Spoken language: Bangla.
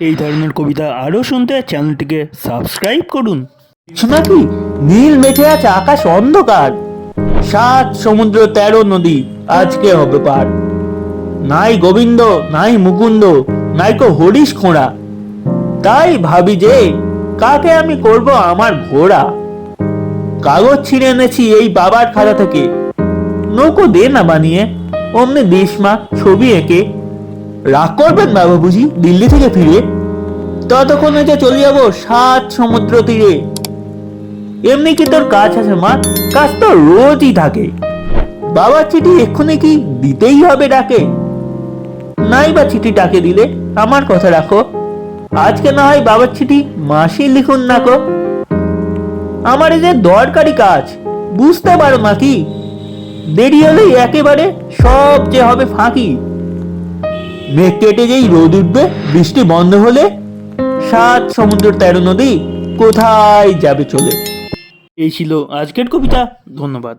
এই ধরনের কবিতা আরও শুনতে চ্যানেলটিকে সাবস্ক্রাইব করুন। দেখছ নাকি নীল মেঘে আছে আকাশ অন্ধকার। সাত সমুদ্র, তেরো নদী, আজকে হবে পার। নাই গোবিন্দ, নাই মুকুন্দ, নাই কো হরিশ খোঁড়া। তাই ভাবি যে, কাকে আমি করব আমার ঘোড়া? কাগজ ছিঁড়ে এনেছি এই বাবার খাতা থেকে। নৌকো দে না বানিয়ে, অমনি দিস মা ছবি এঁকে। রাগ করবেন বাবা বুঝি দিল্লি থেকে ফিরে? ততক্ষণে যে চলে যাব সাত সমুদ্র তীরে। এমনি কি তোর কাজ আছে, মা? কাজ তো রোজই থাকে। বাবার চিঠি এক্ষুনি কি দিতেই হবে ডাকে? নাই বা চিঠি ডাকে দিলে, আমার কথা রাখো। আজকে না হয় বাবার চিঠি মাসি লিখুন না কো আমার এই যে দরকারি কাজ, বুঝতে পারো না কি? দেরি হলেই একেবারে সব যে হবে ফাঁকি। মেঘ কেটে যেই রোদ উঠবে, বৃষ্টি বন্ধ হলে সাত সমুদ্র তেরো নদী কোথায় যাবে চলে? এই ছিল আজকের কবিতা, ধন্যবাদ।